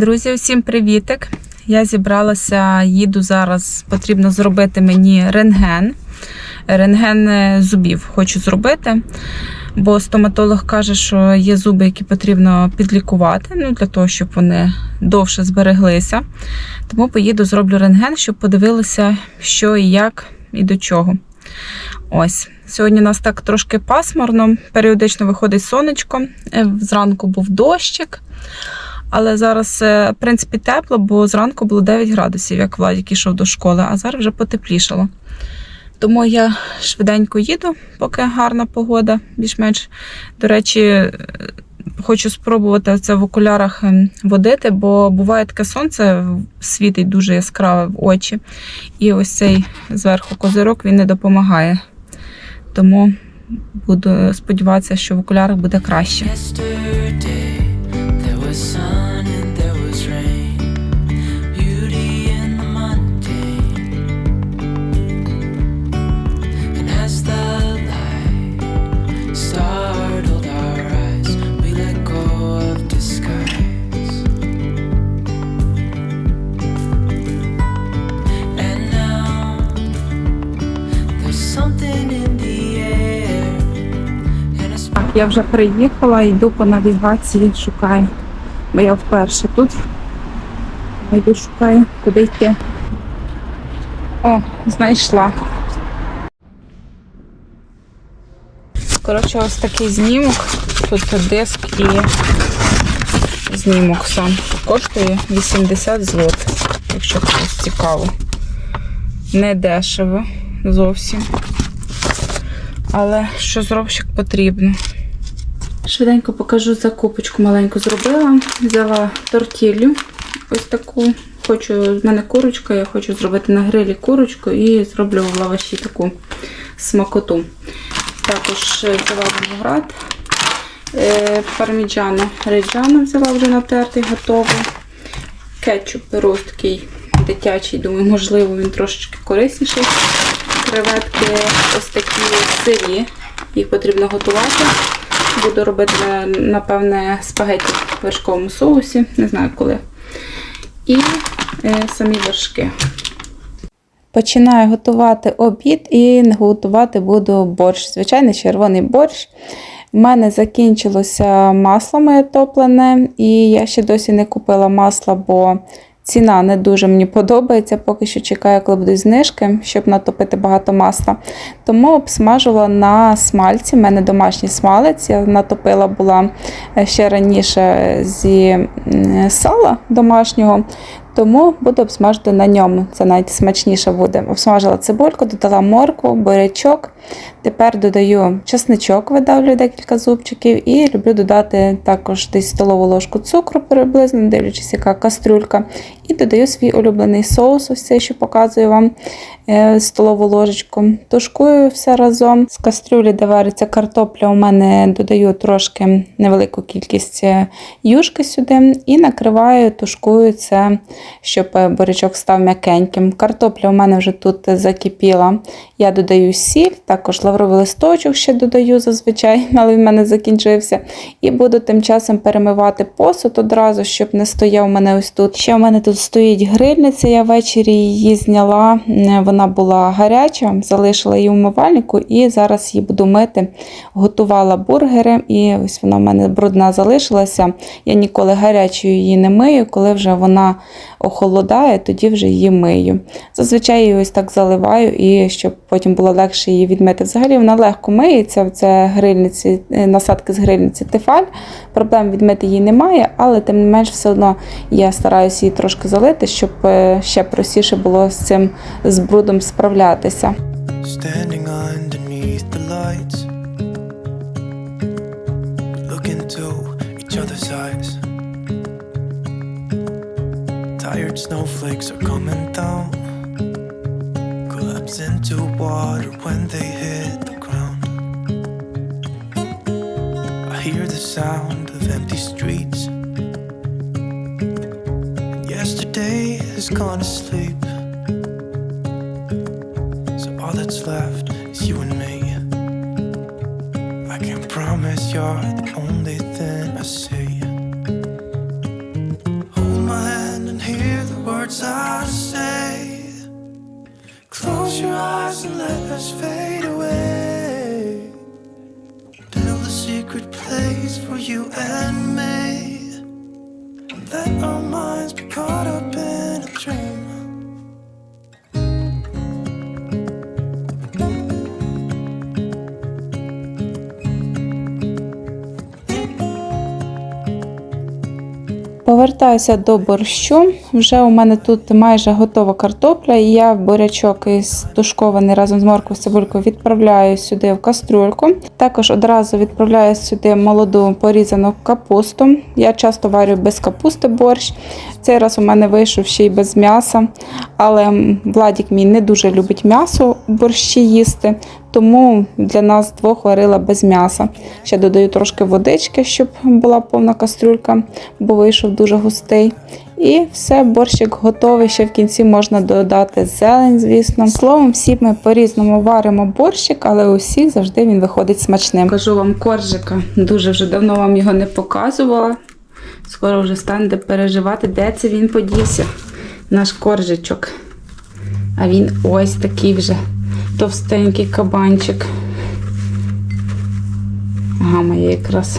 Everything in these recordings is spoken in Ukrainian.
Друзі, всім привітик! Я зібралася, їду зараз. Потрібно зробити мені рентген. Рентген е, зубів хочу зробити, бо стоматолог каже, що є зуби, які потрібно підлікувати, ну для того, щоб вони довше збереглися. Тому поїду, зроблю рентген, щоб подивилися, що і як і до чого. Ось. Сьогодні у нас так трошки пасмурно, періодично виходить сонечко. Е, Зранку був дощик. Але зараз, е, в принципі, тепло, бо зранку було 9 градусів, як Владик йшов до школи, а зараз вже потеплішало. Тому я швиденько їду, поки гарна погода, більш-менш. До речі, е, хочу спробувати це в окулярах ем, водити, бо буває таке сонце світить дуже яскраве в очі. І ось цей зверху козирок він не допомагає. Тому буду сподіватися, що в окулярах буде краще. Was sun я вже приїхала, йду по навігації, шукаю. Бо я вперше тут. Йду шукаю, куди йти. О, знайшла. Коротше, ось такий знімок. Тут диск і знімок сам. Коштує 80 злот, якщо комусь цікаво. Не дешево зовсім. Але що зробщик потрібно. Швиденько покажу закупочку маленьку зробила. Взяла тортіллю. Ось таку. Хочу, в мене курочка, я хочу зробити на грилі курочку і зроблю в лаваші таку смакоту. Також взяла виноград, е, парміджано реджано взяла вже натертий, готовий. Кетчуп беру такий дитячий, думаю, можливо, він трошечки корисніший. Креветки ось такі сирі, їх потрібно готувати. Буду робити, напевне, спагетті в вершковому соусі, не знаю коли. І е, самі вершки. Починаю готувати обід і готувати буду борщ. Звичайний червоний борщ. У мене закінчилося масло моє топлене, і я ще досі не купила масла, бо ціна не дуже мені подобається. Поки що чекаю, коли будуть знижки, щоб натопити багато масла. Тому обсмажувала на смальці. У мене домашній смалець. Я натопила була е, ще раніше зі сала домашнього. Тому буду обсмажити на ньому. Це навіть смачніше буде. Обсмажила цибульку, додала моркву, бурячок. Тепер додаю чесничок, видавлю декілька зубчиків, і люблю додати також десь столову ложку цукру приблизно, дивлячись, яка кастрюлька. І додаю свій улюблений соус, ось цей, що показую вам е, столову ложечку. Тушкую все разом. З кастрюлі, де вариться картопля, у мене додаю трошки невелику кількість е, юшки сюди і накриваю, тушкую це, щоб е, бурячок став м'якеньким. Картопля у мене вже тут закипіла. Я додаю сіль, також лавровий листочок ще додаю зазвичай, але він в мене закінчився. І буду тим часом перемивати посуд одразу, щоб не стояв у мене ось тут. Ще у мене тут стоїть грильниця, я ввечері її зняла. Е, Вона була гаряча, залишила її в умивальнику і зараз її буду мити. Готувала бургери, і ось вона в мене брудна залишилася. Я ніколи гарячою її не мию, коли вже вона охолодає, тоді вже її мию. Зазвичай її ось так заливаю, і щоб потім було легше її відмити. Взагалі вона легко миється, це грильниці, е, насадки з грильниці тефаль. Проблем відмити її немає, але тим не менш все одно я стараюся її трошки залити, щоб е, ще простіше було з цим з брудом справлятися. Snowflakes are coming down, collapse into water when they hit the ground. I hear the sound of empty streets. Yesterday has gone to sleep. So all that's left is you and me. I can promise you're the only thing I see. Close your eyes and let us fade away. Build a secret place for you and me. Let our minds be caught up in a dream. Повертаюся до борщу. Вже у мене тут майже готова картопля, і я бурячок із тушкований разом з моркою цибулькою відправляю сюди в кастрюльку. Також одразу відправляю сюди молоду порізану капусту. Я часто варю без капусти борщ. Цей раз у мене вийшов ще й без м'яса, але Владік мій не дуже любить м'ясо борщі їсти, тому для нас двох варила без м'яса. Ще додаю трошки водички, щоб була повна кастрюлька, бо вийшов дуже густий. І все, борщик готовий. Ще в кінці можна додати зелень, звісно. Словом, всі ми по-різному варимо борщик, але усіх завжди він виходить смачним. Кажу вам коржика, дуже вже давно вам його не показувала. Скоро вже станете переживати, де це він подівся. Наш коржичок. А він ось такий вже товстенький кабанчик. Ага, моє якраз.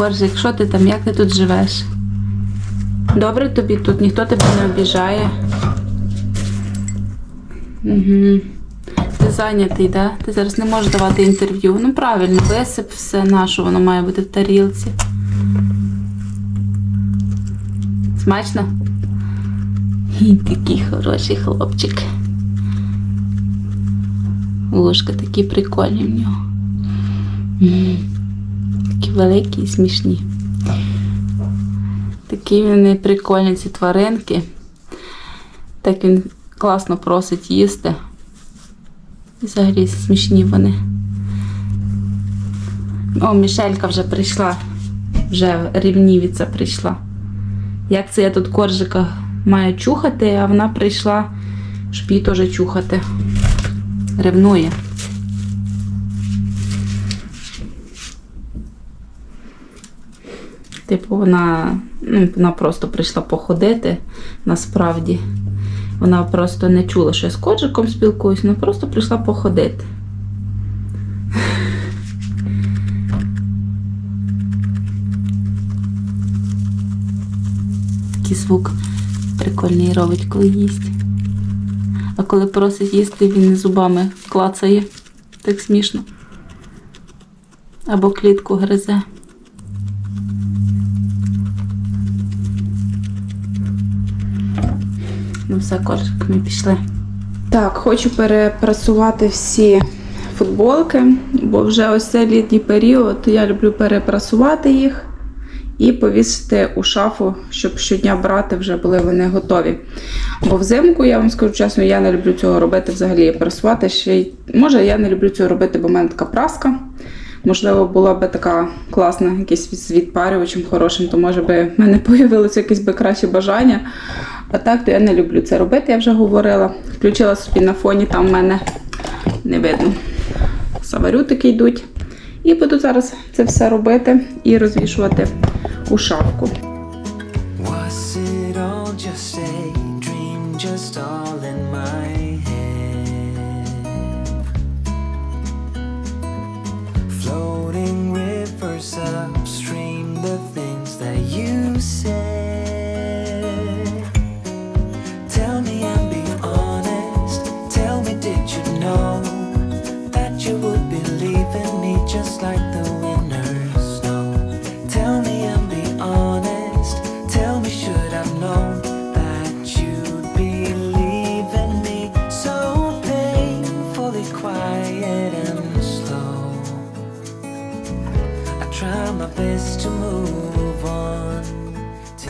Коржик, що ти там? Як ти тут живеш? Добре тобі тут, ніхто тебе не обіжає. Угу. Ти зайнятий, да? Ти зараз не можеш давати інтерв'ю. Ну правильно, висип все на що воно має бути в тарілці. Смачно? І такий хороший хлопчик. Ложка такі прикольні в нього. Великі і смішні. Такі вони прикольні, ці тваринки. Так він класно просить їсти. І взагалі смішні вони. О, Мішелька вже прийшла. Вже рівнівіця прийшла. Як це я тут коржика маю чухати, а вона прийшла, щоб її теж чухати. Ревнує. Типу, вона, ну, вона просто прийшла походити насправді. Вона просто не чула, що я з коджиком спілкуюсь, вона просто прийшла походити. Такий звук прикольний робить, коли їсть. А коли просить їсти, він зубами клацає. Так смішно. Або клітку гризе. Ну все, коржик, ми пішли. Так, хочу перепрасувати всі футболки, бо вже ось цей літній період я люблю перепрасувати їх і повісити у шафу, щоб щодня брати вже були вони готові. Бо взимку, я вам скажу чесно, я не люблю цього робити взагалі прасувати. Ще й може я не люблю цього робити, бо в мене така праска. Можливо, була би така класна, якийсь з відпарювачем хорошим, то може би в мене появилося якесь би краще бажання. А так, то я не люблю це робити, я вже говорила. Включила собі на фоні, там в мене не видно. Саварютики йдуть. І буду зараз це все робити і розвішувати у шапку.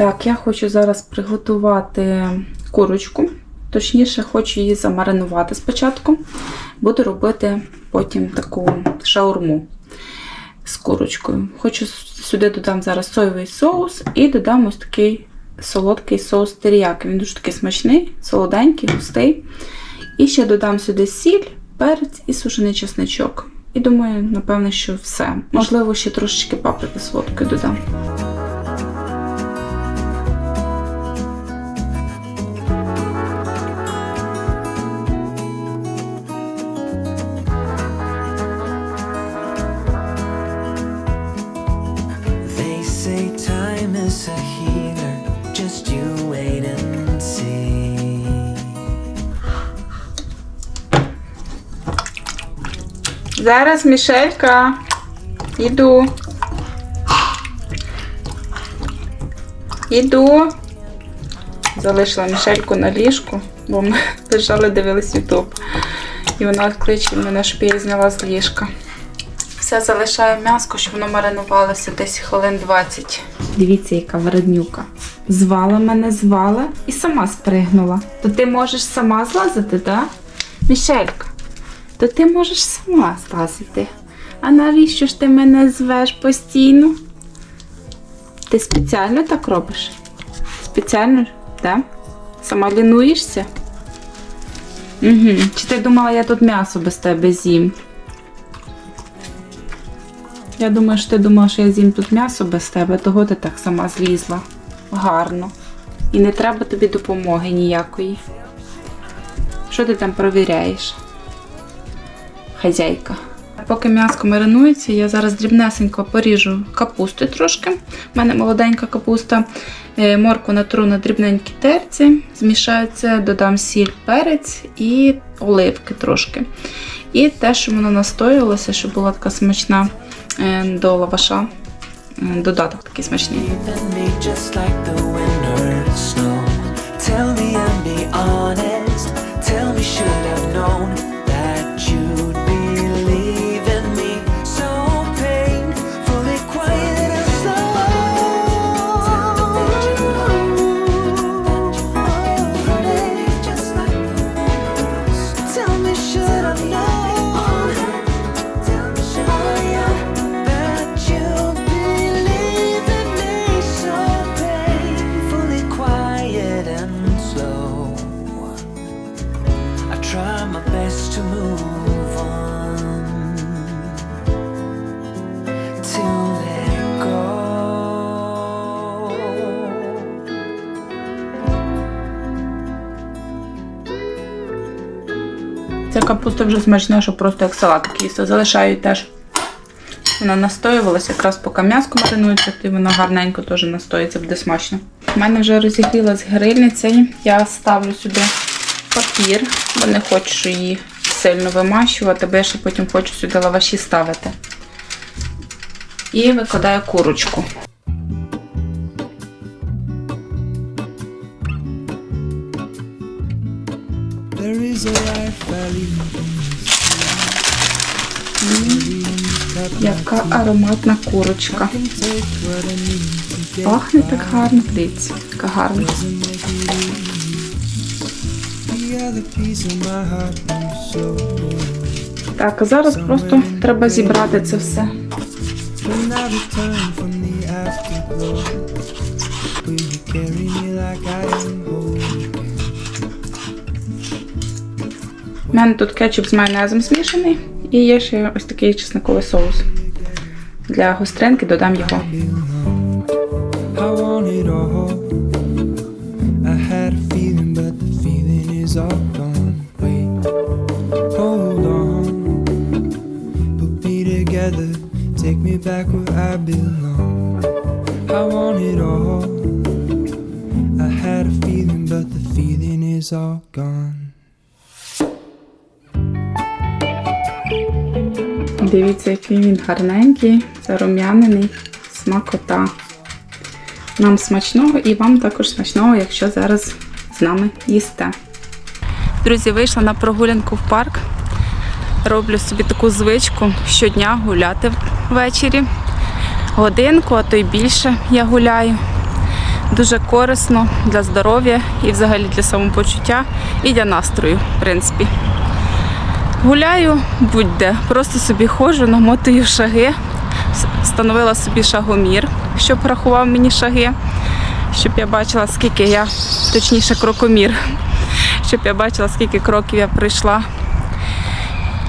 Так, я хочу зараз приготувати курочку. Точніше, хочу її замаринувати спочатку. Буду робити потім таку шаурму з курочкою. Хочу сюди додам зараз соєвий соус і додам ось такий солодкий соус теріяки. Він дуже такий смачний, солоденький, густий. І ще додам сюди сіль, перець і сушений чесничок. І думаю, напевне, що все. Можливо, ще трошечки паприки солодкої додам. Зараз Мішелька. Іду. Іду. Залишила Мішельку на ліжку, бо ми лежали, дивились Ютуб. І вона кличе мене, щоб я її зняла з ліжка. Все залишаю м'яско, щоб воно маринувалося десь хвилин 20. Дивіться, яка вреднюка. Звала мене, звала і сама спригнула. То ти можеш сама злазити, так? Мішелька, то ти можеш сама злазити. А навіщо ж ти мене звеш постійно? Ти спеціально так робиш? Спеціально, так? Сама лінуєшся? Угу. Чи ти думала, я тут м'ясо без тебе з'їм? Я думаю, що ти думала, що я з'їм тут м'ясо без тебе, того ти так сама злізла. Гарно. І не треба тобі допомоги ніякої. Що ти там провіряєш? Хазяйка. Поки м'яско маринується, я зараз дрібнесенько поріжу капусту трошки. У мене молоденька капуста. Е, Морку натру на дрібненькі терці, змішаю це, додам сіль, перець і оливки трошки. І те, що воно настоювалося, щоб була така смачна е, до лаваша. е, Додаток такий смачний. Try my best to move on, to let go. Ця капуста вже смачна, що просто як салат їсти. Залишаю теж. Вона настоювалася, якраз поки м'яско маринується, то й вона гарненько теж настоїться, буде смачно. У мене вже розігрілась грильниця. Я ставлю сюди папір, бо не хочу її сильно вимащувати, бо я ще потім хочу сюди лаваші ставити. І викладаю курочку. Яка ароматна курочка. Пахне так гарно, дивіться, яка гарна. Так, а зараз просто треба зібрати це все. У мене тут кетчуп з майонезом змішаний. І є ще ось такий чесниковий соус. Для гостринки додам його. Belong. I want it all. I had a feeling, but the feeling is all gone. Дивіться, який він гарненький, зарум'янений, смакота. Нам смачного і вам також смачного, якщо зараз з нами їсте. Друзі, вийшла на прогулянку в парк. Роблю собі таку звичку щодня гуляти ввечері. Годинку, а то й більше я гуляю. Дуже корисно для здоров'я і взагалі для самопочуття і для настрою, в принципі. Гуляю будь-де, просто собі ходжу, намотую шаги, встановила собі шагомір, щоб рахував мені шаги, щоб я бачила, скільки я, точніше, крокомір, щоб я бачила, скільки кроків я пройшла.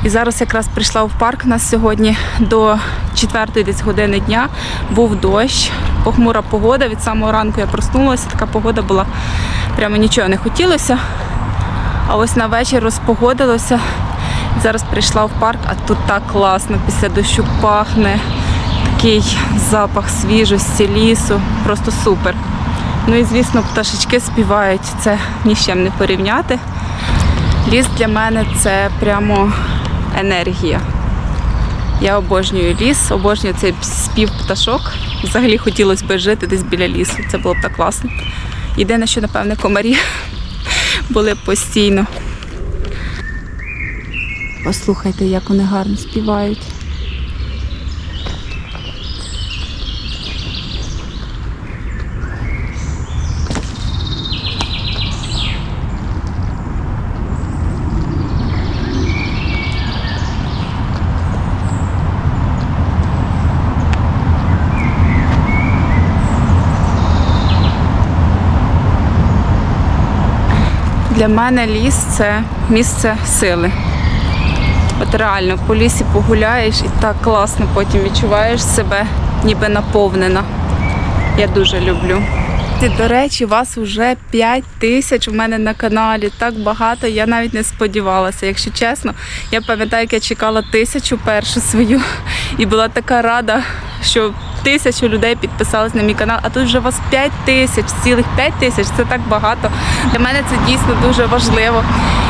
І зараз якраз прийшла в парк. У нас сьогодні до 4 десь години дня був дощ, похмура погода. Від самого ранку я проснулася, така погода була, прямо нічого не хотілося. А ось на вечір розпогодилося. Зараз прийшла в парк, а тут так класно, після дощу пахне Такий запах свіжості, лісу, просто супер. Ну і звісно, пташечки співають, це ні з чим не порівняти. Ліс для мене це прямо енергія. Я обожнюю ліс, обожнюю цей спів пташок. Взагалі хотілося б жити десь біля лісу. Це було б так класно. Єдине, що, напевне, комарі були постійно. Послухайте, як вони гарно співають. Для мене ліс це місце сили. От реально по лісі погуляєш і так класно потім відчуваєш себе ніби наповнена. Я дуже люблю. І, до речі, вас вже 5 тисяч у мене на каналі. Так багато, я навіть не сподівалася. Якщо чесно, я пам'ятаю, як я чекала тисячу першу свою і була така рада, що тисячу людей підписались на мій канал, а тут вже вас 5 тисяч, цілих 5 тисяч це так багато. Для мене це дійсно дуже важливо.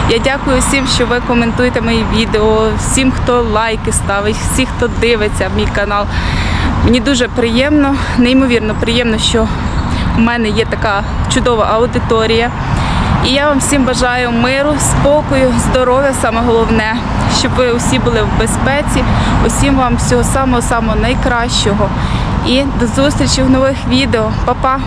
Я дякую всім, що ви коментуєте мої відео, всім, хто лайки ставить, всім, хто дивиться мій канал. Мені дуже приємно, неймовірно приємно, що у мене є така чудова аудиторія. І я вам всім бажаю миру, спокою, здоров'я, саме головне, щоб ви усі були в безпеці. Усім вам всього самого самого найкращого. І до зустрічі в нових відео. Па-па!